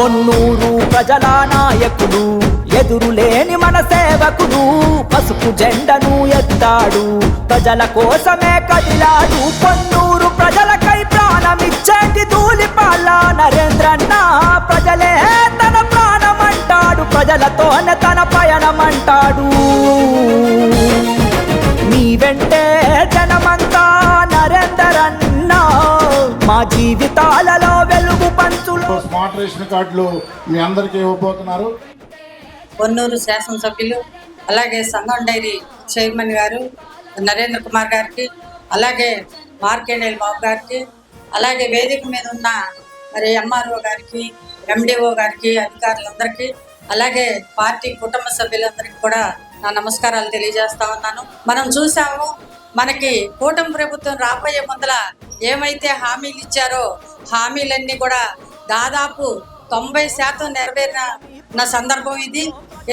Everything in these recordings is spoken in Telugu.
పొన్నూరు ప్రజల నాయకుడు ఎదురులేని మన సేవకుడు పసుపు జెండను ఎత్తాడు. ప్రజల కోసమే కదిలాడు పొన్నూరు ప్రజలకై ప్రాణమిచ్చేటి ధూళిపాల నరేంద్రన్న ప్రజలే తన ప్రాణమంటాడు ప్రజలతోనే తన పయనమంటాడు నీ వెంటే జనమంతా మా జీవితాలలో వెలుగు పంచులు. స్మార్ట్ రేషన్ కార్డులు మీ అందరికీ ఇవ్వబోతున్నారు. పొన్నూరు శాసనసభ్యులు అలాగే సంఘం డైరీ చైర్మన్ గారు నరేంద్ర కుమార్ గారికి అలాగే మార్కేండేల్ బాబు గారికి అలాగే వేదిక మీద ఉన్న మరి ఎంఆర్ఓ గారికి ఎండిఓ గారికి అధికారులందరికీ అలాగే పార్టీ కుటుంబ సభ్యులందరికీ కూడా నా నమస్కారాలు తెలియజేస్తా ఉన్నాను. మనం చూసాము మనకి కూటమి ప్రభుత్వం రాబోయే ముందల ఏమైతే హామీలు ఇచ్చారో హామీలన్నీ కూడా దాదాపు తొంభై శాతం నెరవేరిన సందర్భం ఇది.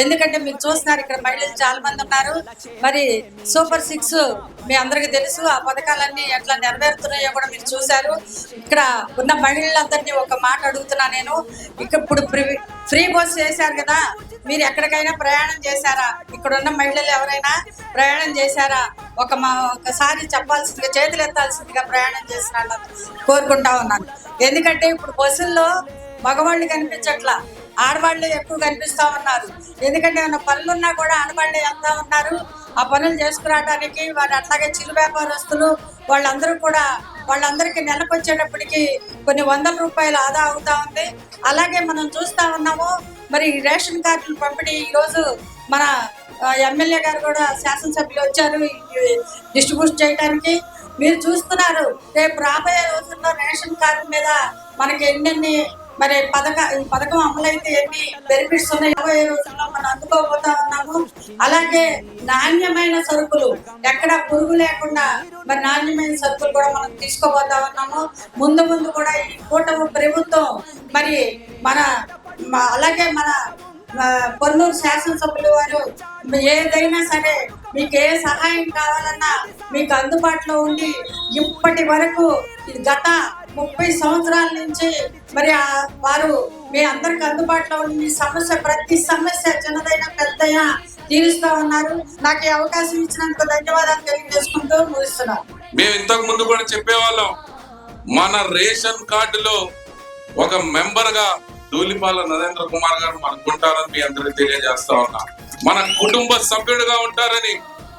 ఎందుకంటే మీరు చూస్తున్నారు ఇక్కడ మహిళలు చాలా మంది ఉన్నారు. మరి సూపర్ సిక్స్ మీ అందరికీ తెలుసు ఆ పథకాలన్నీ ఎట్లా నెరవేరుతున్నాయో కూడా మీరు చూశారు. ఇక్కడ ఉన్న మహిళలందరినీ ఒక మాట అడుగుతున్నా నేను. ఇక ఇప్పుడు ఫ్రీ ఫ్రీ బస్ చేశారు కదా మీరు ఎక్కడికైనా ప్రయాణం చేశారా? ఇక్కడ ఉన్న మహిళలు ఎవరైనా ప్రయాణం చేశారా? ఒక మా ఒకసారి చెప్పాల్సిందిగా చేతులు ఎత్తాల్సిందిగా ప్రయాణం చేసిన కోరుకుంటా ఉన్నాను. ఎందుకంటే ఇప్పుడు బస్సుల్లో మగవాళ్ళు కనిపించట్లా. ఆడవాళ్ళు ఎక్కువ కనిపిస్తా ఉన్నారు. ఎందుకంటే ఏమైనా పనులు ఉన్నా కూడా ఆడవాళ్ళే వెళ్తా ఉన్నారు. ఆ పనులు చేసుకురావడానికి వారు అట్లాగే చిరు వ్యాపారస్తులు వాళ్ళందరూ కూడా వాళ్ళందరికీ నెలకు వచ్చేటప్పటికి కొన్ని వందల రూపాయలు ఆదా అవుతా ఉంది. అలాగే మనం చూస్తా ఉన్నాము మరి రేషన్ కార్డులు పంపిణీ ఈరోజు మన ఎమ్మెల్యే గారు కూడా శాసనసభ్యులు వచ్చారు డిస్ట్రిబ్యూట్ చేయడానికి మీరు చూస్తున్నారు రేపు రాబోయే రోజుల్లో రేషన్ కార్డు మీద మనకి ఎన్నెన్ని మరి పథక ఈ పథకం అమలైతే ఎన్ని బెనిఫిట్స్ ఉన్నాయి? రోజుల్లో మనం అందుకోబోతా ఉన్నాము. అలాగే నాణ్యమైన సరుకులు ఎక్కడ పురుగు లేకుండా మరి నాణ్యమైన సరుకులు కూడా మనం తీసుకోబోతా ఉన్నాము. ముందు ముందు కూడా ఈ కూటమి ప్రభుత్వం మరి మన అలాగే మన పొన్నూరు శాసనసభ్యులు వారు ఏదైనా సరే మీకు ఏ సహాయం కావాలన్నా మీకు అందుబాటులో ఉండి ఇప్పటి వరకు గత ముప్పై సంవత్సరాల నుంచి మరి వారు మీ అందరికి అందుబాటులో ఉన్న మీ సమస్య ప్రతి సమస్య చిన్నదైనా పెద్దైనా తీరుస్తూ ఉన్నారు. నాకు ఈ అవకాశం ఇచ్చినందుకు ధన్యవాదాలు తెలియజేసుకుంటూ ముగిస్తున్నాను. మేము ఇంతకు ముందు కూడా చెప్పేవాళ్ళం మన రేషన్ కార్డులో ఒక మెంబర్గా ధూలిపాల నరేంద్ర కుమార్ గారు మనకు ఉంటారని మీ అందరికి తెలియజేస్తా ఉన్నా. మన కుటుంబ సభ్యుడిగా ఉంటారని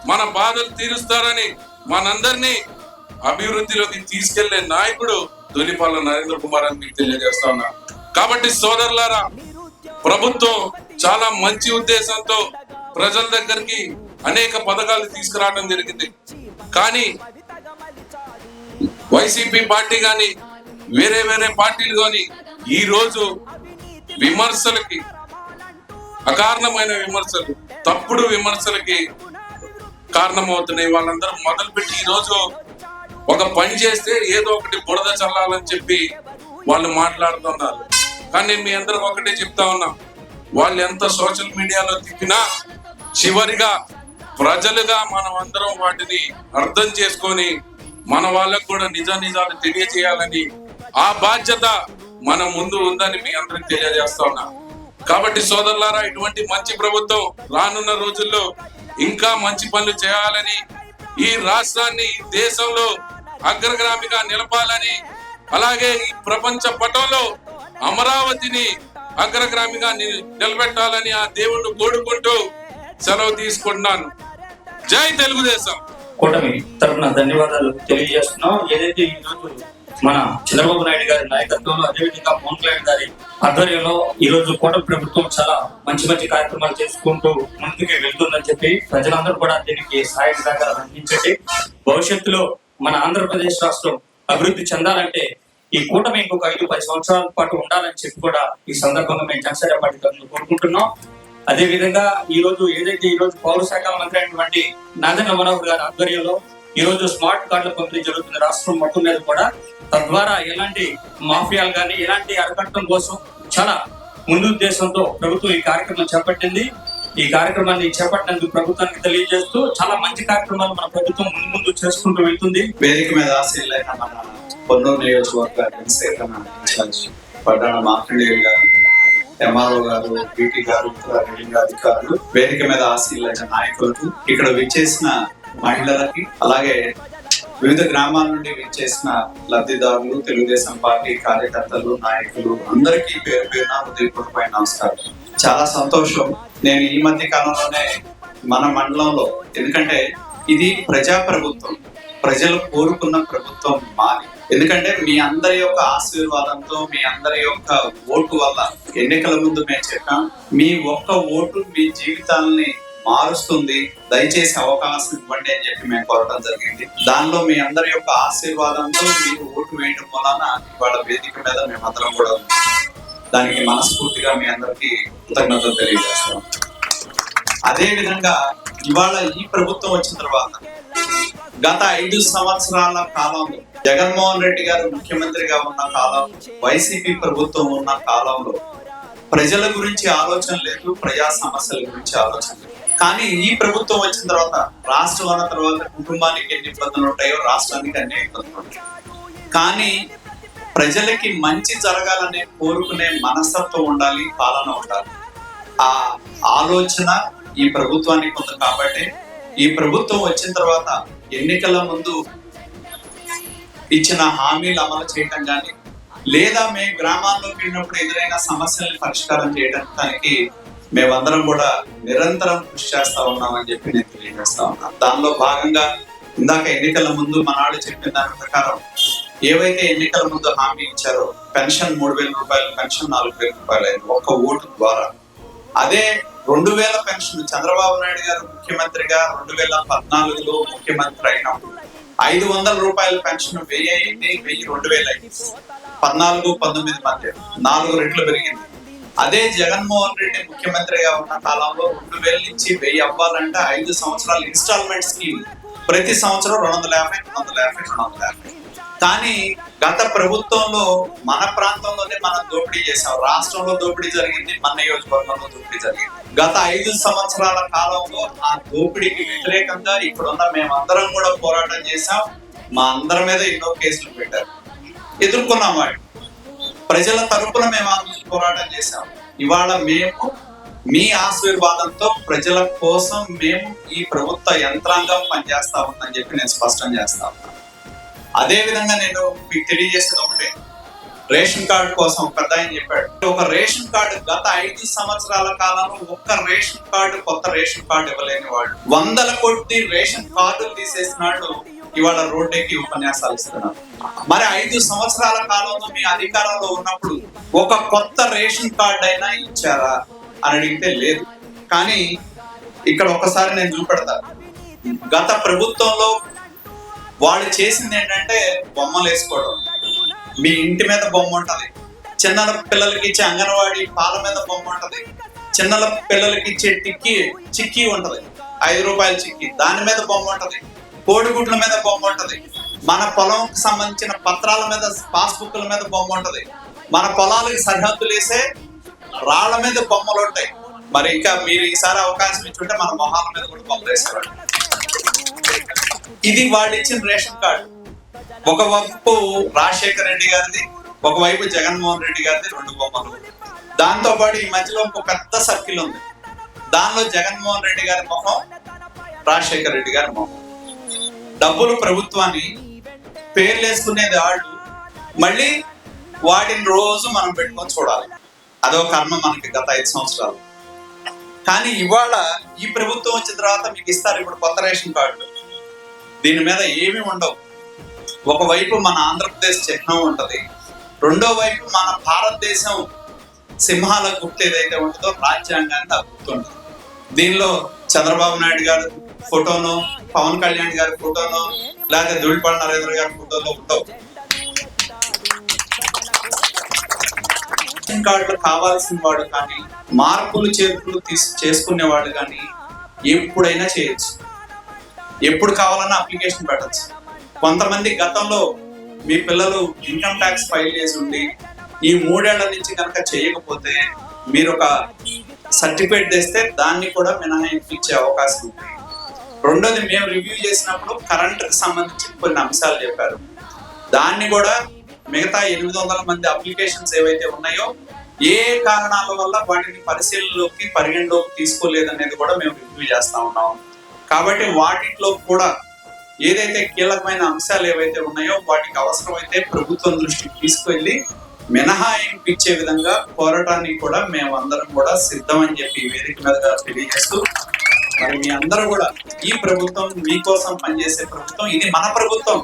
మన బాధలు తీరుస్తారని మనందరినీ అభివృద్ధిలోకి తీసుకెళ్ళే నాయకుడు ధూళిపాల నరేంద్ర కుమార్ అని మీకు తెలియజేస్తా ఉన్నా. కాబట్టి సోదరులారా ప్రభుత్వం చాలా మంచి ఉద్దేశంతో ప్రజల దగ్గరికి అనేక పథకాలు తీసుకురావడం జరిగింది. కానీ వైసీపీ పార్టీ గాని వేరే వేరే పార్టీలు కానీ ఈ రోజు విమర్శలకి అకారణమైన విమర్శలు తప్పుడు విమర్శలకి కారణమవుతున్నాయి. వాళ్ళందరూ మొదలుపెట్టి ఈ రోజు ఒక పని చేస్తే ఏదో ఒకటి బురద చల్లాలని చెప్పి వాళ్ళు మాట్లాడుతున్నారు. కానీ నేను మీ అందరికి ఒకటే చెప్తా ఉన్నా. వాళ్ళు ఎంత సోషల్ మీడియాలో తిప్పినా చివరిగా ప్రజలుగా మనం అందరం వాటిని అర్థం చేసుకొని మన వాళ్ళకు కూడా నిజ నిజాలు తెలియజేయాలని ఆ బాధ్యత మన ముందు ఉందని మీ అందరికి తెలియజేస్తా ఉన్నా. కాబట్టి సోదరులారా ఇటువంటి మంచి ప్రభుత్వం రానున్న రోజుల్లో ఇంకా మంచి పనులు చేయాలని ఈ రాష్ట్రాన్ని దేశంలో అగ్రగామిగా నిలపాలని అలాగే ఈ ప్రపంచ పటంలో అమరావతిని అగ్రగామిగా నిలబెట్టాలని ఆ దేవుణ్ణి కోరుకుంటూ సెలవు తీసుకుంటున్నాను. జై తెలుగుదేశం. కూటమి తరఫున ధన్యవాదాలు తెలియజేస్తున్నాం. ఏదైతే ఈ రోజు మన చంద్రబాబు నాయుడు గారి నాయకత్వంలో అదేవిధంగా పవన్ కళ్యాణ్ గారి ఆధ్వర్యంలో ఈ రోజు కూటమి ప్రభుత్వం చాలా మంచి మంచి కార్యక్రమాలు చేసుకుంటూ ముందుకు వెళ్తుందని చెప్పి ప్రజలందరూ కూడా దీనికి సహాయ సహకారాలు అందించండి. భవిష్యత్తులో మన ఆంధ్రప్రదేశ్ రాష్ట్రం అభివృద్ధి చెందాలంటే ఈ కూటమి ఇంకొక ఐదు పది సంవత్సరాల పాటు ఉండాలని చెప్పి కూడా ఈ సందర్భంగా మేము జనసేన పార్టీ తరఫున కోరుకుంటున్నాం. అదే విధంగా ఈ రోజు ఏదైతే ఈ రోజు పౌర శాఖ మంత్రి అయినటువంటి నాదన్న మనోహర్ గారి ఆధ్వర్యంలో ఈ రోజు స్మార్ట్ కార్డుల పంపిణీ జరుగుతుంది రాష్ట్రం మొత్తం మీద కూడా తద్వారా ఎలాంటి మాఫియాలు కానీ ఎలాంటి అరకట్టడం కోసం చాలా ముందు ఉద్దేశంతో ప్రభుత్వం ఈ కార్యక్రమం చేపట్టింది. ఈ కార్యక్రమాన్ని చేపట్టినందుకు ప్రభుత్వానికి తెలియజేస్తూ చాలా మంచి కార్యక్రమాలు మన ప్రభుత్వం ముందు ముందు చేసుకుంటూ వెళ్తుంది. వేదిక మీద ఆశీలైన మన పొన్నూరు నియోజకవర్గ జనసేన ఇన్ఛార్జ్ పడ్డాణ గారు ఎంఆర్ఓ గారు బీటీ గారు అధికారులు వేదిక మీద ఆశీలైన నాయకులకు ఇక్కడ విచ్చేసిన మహిళలకి అలాగే వివిధ గ్రామాల నుండి విచ్చేసిన లబ్ధిదారులు తెలుగుదేశం పార్టీ కార్యకర్తలు నాయకులు అందరికీ పేరు పేరున హృదయపూర్వక నమస్కారం చాలా సంతోషం. నేను ఈ మధ్య కాలంలోనే మన మండలంలో ఎందుకంటే ఇది ప్రజా ప్రభుత్వం ప్రజలు కోరుకున్న ప్రభుత్వం మాది. ఎందుకంటే మీ అందరి యొక్క ఆశీర్వాదంతో మీ అందరి యొక్క ఓటు వల్ల ఎన్నికల ముందు మేము చెప్పాం మీ ఒక్క ఓటు మీ జీవితాలని మారుస్తుంది. దయచేసి అవకాశం ఇవ్వండి అని చెప్పి మేము కోరడం జరిగింది. దానిలో మీ అందరి యొక్క ఆశీర్వాదంతో మీరు ఓటు వేయడం వలన ఇవాళ వేదిక మీద మేమందరం కూడా దానికి మనస్ఫూర్తిగా మీ అందరికీ కృతజ్ఞతలు తెలియజేస్తాం అదే విధంగా ఇవాళ ఈ ప్రభుత్వం వచ్చిన తర్వాత గత ఐదు సంవత్సరాల కాలంలో జగన్మోహన్ రెడ్డి గారు ముఖ్యమంత్రిగా ఉన్న కాలం వైసీపీ ప్రభుత్వం ఉన్న కాలంలో ప్రజల గురించి ఆలోచన లేదు ప్రజా సమస్యల గురించి ఆలోచన లేదు. కానీ ఈ ప్రభుత్వం వచ్చిన తర్వాత రాష్ట్రం అన్న తర్వాత కుటుంబానికి ఎన్ని ఇబ్బందులు ఉంటాయో రాష్ట్రానికి అన్ని ఇబ్బందులు ఉంటాయి. కానీ ప్రజలకి మంచి జరగాలనే కోరుకునే మనస్తత్వం ఉండాలి పాలన ఉండాలి. ఆ ఆలోచన ఈ ప్రభుత్వానికి ఉంది కాబట్టి ఈ ప్రభుత్వం వచ్చిన తర్వాత ఎన్నికల ముందు ఇచ్చిన హామీలు అమలు చేయటం కానీ లేదా మేము గ్రామాల్లోకి వెళ్ళినప్పుడు ఎదురైన సమస్యల్ని పరిష్కారం చేయడానికి మేమందరం కూడా నిరంతరం కృషి చేస్తా ఉన్నామని చెప్పి నేను తెలియజేస్తా ఉన్నాను దానిలో భాగంగా ఇందాక ఎన్నికల ముందు మనాడు చెప్పిన దాని ప్రకారం ఏవైతే ఎన్నికల ముందు హామీ ఇచ్చారో పెన్షన్ మూడు వేల రూపాయలు పెన్షన్ నాలుగు వేల రూపాయలు అయింది ఒక్క ఓటు ద్వారా. అదే రెండు వేల పెన్షన్ చంద్రబాబు నాయుడు గారు ముఖ్యమంత్రిగా రెండు వేల పద్నాలుగులో ముఖ్యమంత్రి అయినప్పుడు ఐదు వందల రూపాయల పెన్షన్ వెయ్యి అయింది వెయ్యి రెండు వేలు అయింది. పద్నాలుగు పంతొమ్మిది మధ్య నాలుగు రెట్లు పెరిగింది. అదే జగన్మోహన్ రెడ్డి ముఖ్యమంత్రిగా ఉన్న కాలంలో రెండు వేల నుంచి వెయ్యి అవ్వాలంటే ఐదు సంవత్సరాలు ఇన్స్టాల్మెంట్ స్కీమ్. ప్రతి సంవత్సరం రెండు వందల యాభై రెండు వందల యాభై రెండు వందల యాభై. కానీ గత ప్రభుత్వంలో మన ప్రాంతంలోనే మనం దోపిడీ చేసాం రాష్ట్రంలో దోపిడీ జరిగింది మన నియోజకవర్గంలో దోపిడీ జరిగింది. గత ఐదు సంవత్సరాల కాలంలో ఆ దోపిడీకి వ్యతిరేకంగా ఇప్పుడున్న మేమందరం కూడా పోరాటం చేశాం. మా అందరి మీద ఎన్నో కేసులు పెట్టారు. ఎదుర్కొన్నాం వాటిని. ప్రజల తరపున మేము ఆ పోరాటం చేశాం. ఇవాళ మేము మీ ఆశీర్వాదంతో ప్రజల కోసం మేము ఈ ప్రభుత్వ యంత్రాంగం పనిచేస్తా ఉందని చెప్పి నేను స్పష్టం చేస్తాను అదే విధంగా నేను మీకు తెలియజేసేది ఒకటే. రేషన్ కార్డు కోసం పెద్ద ఆయన చెప్పాడు. ఒక రేషన్ కార్డు గత ఐదు సంవత్సరాల కాలంలో ఒక్క రేషన్ కార్డు కొత్త రేషన్ కార్డు ఇవ్వలేని వాళ్ళు వందల కోటి రేషన్ కార్డులు తీసేసినాడు. ఇవాళ రోడ్డెక్కి ఉపన్యాసాలు ఇస్తున్నారు మరి ఐదు సంవత్సరాల కాలంలో మీ అధికారంలో ఉన్నప్పుడు ఒక కొత్త రేషన్ కార్డు అయినా ఇచ్చారా అని అడిగితే లేదు. కానీ ఇక్కడ ఒకసారి నేను చూపెడతాను గత ప్రభుత్వంలో వాళ్ళు చేసింది ఏంటంటే బొమ్మలు వేసుకోవడం. మీ ఇంటి మీద బొమ్మ ఉంటుంది. చిన్న పిల్లలకి ఇచ్చే అంగన్వాడి పాల మీద బొమ్మ ఉంటుంది. చిన్నల పిల్లలకి ఇచ్చే టిక్కి చిక్కీ ఉంటుంది. ఐదు రూపాయల చిక్కీ. దాని మీద బొమ్మ ఉంటుంది. కోడిగుడ్ల మీద బొమ్మ ఉంటుంది. మన పొలంకి సంబంధించిన పత్రాల మీద పాస్బుక్ల మీద బొమ్మ ఉంటుంది. మన పొలాలకి సరిహద్దులు వేసే రాళ్ళ మీద బొమ్మలు ఉంటాయి. మరి ఇంకా మీరు ఈసారి అవకాశం ఇచ్చుంటే మన మొహాల మీద కూడా బొమ్మలు వేసేవాళ్ళు ఇది వాళ్ళు ఇచ్చిన రేషన్ కార్డు. ఒకవైపు రాజశేఖర రెడ్డి గారిది ఒకవైపు జగన్మోహన్ రెడ్డి గారిది రెండు బొమ్మలు. దాంతో పాటు ఈ మధ్యలో ఒక పెద్ద సర్కిల్ ఉంది. దానిలో జగన్మోహన్ రెడ్డి గారి మొహం రాజశేఖర రెడ్డి గారి మొహం. డబ్బులు ప్రభుత్వాన్ని పేర్లు వేసుకునేది వాళ్ళు మళ్ళీ వాటిని రోజు మనం పెట్టుకొని చూడాలి. అదో కర్మ మనకి గత ఐదు సంవత్సరాలు. కానీ ఇవాళ ఈ ప్రభుత్వం వచ్చిన తర్వాత మీకు ఇస్తారు ఇప్పుడు కొత్త రేషన్ కార్డులు దీని మీద ఏమి ఉండవు. ఒకవైపు మన ఆంధ్రప్రదేశ్ చిహ్నం ఉంటుంది. రెండో వైపు మన భారతదేశం సింహాల గుర్తు ఏదైతే ఉంటుందో రాజ్యాంగానికి ఆ గుర్తు ఉంటుంది దీనిలో చంద్రబాబు నాయుడు గారు ఫోటోను పవన్ కళ్యాణ్ గారి ఫోటోను లేకపోతే ధూళిపాడు నరేంద్ర గారి ఫోటోలో ఉండవు. రేషన్ కార్డులు కావాల్సిన వాడు కానీ మార్పులు చేర్పులు తీసు చేసుకునేవాడు కానీ ఎప్పుడైనా చేయొచ్చు. ఎప్పుడు కావాలన్నా అప్లికేషన్ పెట్టచ్చు. కొంతమంది గతంలో మీ పిల్లలు ఇన్కమ్ ట్యాక్స్ ఫైల్ చేసి ఉండి ఈ మూడేళ్ళ నుంచి కనుక చేయకపోతే మీరు ఒక సర్టిఫికేట్ తెస్తే దాన్ని కూడా మినహాయింపు ఇచ్చే అవకాశం ఉంది. రెండోది మేము రివ్యూ చేసినప్పుడు కరెంట్కి సంబంధించి కొన్ని అంశాలు చెప్పారు. దాన్ని కూడా మిగతా ఎనిమిది వందల మంది అప్లికేషన్స్ ఏవైతే ఉన్నాయో ఏ కారణాల వల్ల వాటిని పరిశీలనలోకి పరిగణలోకి తీసుకోలేదనేది కూడా మేము రివ్యూ చేస్తా ఉన్నాము కాబట్టి వాటిలో కూడా ఏదైతే కీలకమైన అంశాలు ఏవైతే ఉన్నాయో వాటికి అవసరమైతే ప్రభుత్వం దృష్టికి తీసుకెళ్ళి మినహాయింపు ఇచ్చే విధంగా పోరాటానికి కూడా మేము అందరం కూడా సిద్ధం అని చెప్పి వేదిక మీదుగా తెలియజేస్తూ మరి మీ అందరూ కూడా ఈ ప్రభుత్వం మీకోసం పనిచేసే ప్రభుత్వం ఇది మన ప్రభుత్వం.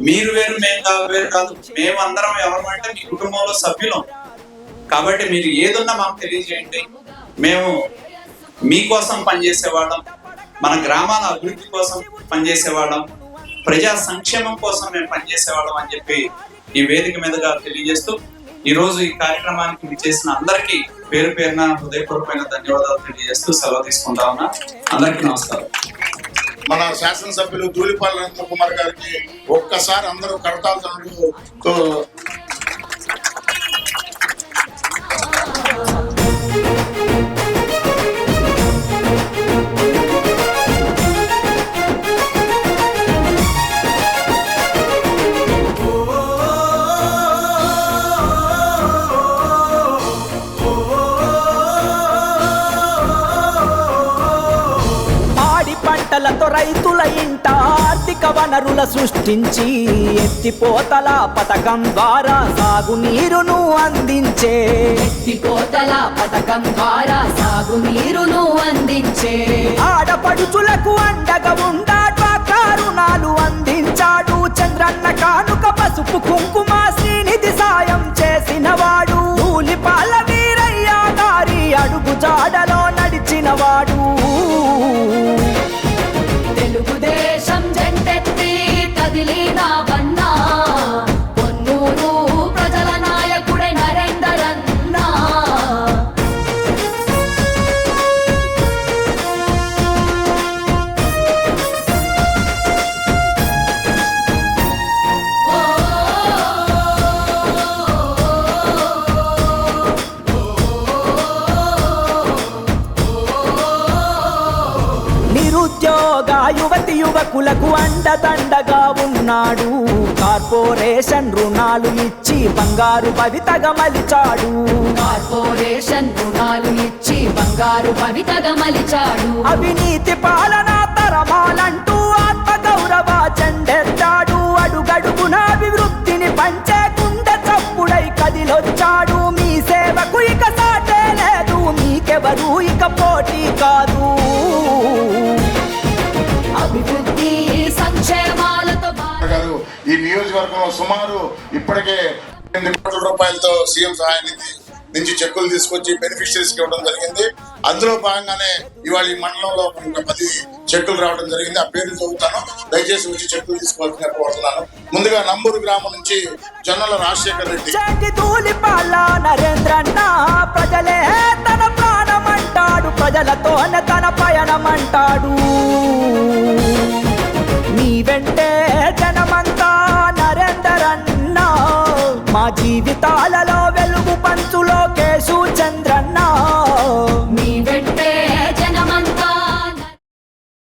మీరు వేరు మేము కాదు వేరు కాదు. మేము అందరం ఎవరు అంటే మీ కుటుంబంలో సభ్యులం. కాబట్టి మీరు ఏదున్నా మాకు తెలియజేయండి. మేము మీకోసం పనిచేసేవాళ్ళం మన గ్రామాల అభివృద్ధి కోసం పనిచేసేవాళ్ళం ప్రజా సంక్షేమం కోసం మేము పనిచేసేవాళ్ళం అని చెప్పి ఈ వేదిక మీదుగా తెలియజేస్తూ ఈ రోజు ఈ కార్యక్రమానికి విచ్చేసిన అందరికీ పేరు పేరున హృదయపూర్వకమైన ధన్యవాదాలు తెలియజేస్తూ సెలవు తీసుకుంటా ఉన్నా. అందరికీ నమస్కారం. మన శాసనసభ్యులు ధూళిపాల నరేంద్ర కుమార్ గారికి ఒక్కసారి అందరూ కడతాలతో సృష్టించి ఎత్తిపోతల పథకం ద్వారా సాగునీరును అందించే. ఎత్తిపోతల పథకం ద్వారా సాగునీరును అందించే. ఆడపడుచులకు అండగా ఉండా డ్వాక్రా రుణాలు అందించాడు. చంద్రన్న కానుక పసుపు కుంకుమ శ్రీనిధి సాయం చేసిన వాడు ధూళిపాల వీరయ్య గారి అడుగు జాడలో నడిచినవాడు. నిరుద్యోగ యువతి యువకులకు అండదండగా ఉన్నాడు. కార్పొరేషన్ రుణాలు ఇచ్చి బంగారు భవితగా మలిచాడు. కార్పొరేషన్ రుణాలు ఇచ్చి బంగారు భవితగా మలిచాడు. అవినీతి పాలన తరమాలంటూ ఆత్మ గౌరవ చెండెత్తాడు అడుగడుగున అభివృద్ధిని పంచే గుండె చప్పుడై కదిలొచ్చాడు. మీ సేవకు ఇక సాటే లేదు మీకెవరు ఇక పోటీ కాదు. అభివృద్ధి సంక్షేమాలతో గారు ఈ నియోజకవర్గంలో సుమారు ఇప్పటికే ఎనిమిది కోట్ల రూపాయలతో సీఎం సహాయ నిధి నుంచి చెక్కులు తీసుకొచ్చి బెనిఫిషరీస్కి ఇవ్వడం జరిగింది. అందులో భాగంగానే ఇవాళ ఈ మండలంలో ఒక పది చెక్కులు రావడం జరిగింది. ఆ పేర్లు చదువుతాను దయచేసి వచ్చి చెక్కులు తీసుకోవాల్సిన కోరుతున్నాను. ముందుగా నంబూరు గ్రామం నుంచి జొన్నల రాజశేఖర్ రెడ్డి. అంటాడు ప్రజలతోన తన పయనమంటాడు. నీ వెంటే జనమంతా నరేందర్ అన్నా మా జీవితాలలో వెలుగు పంచులో కేసు చంద్ర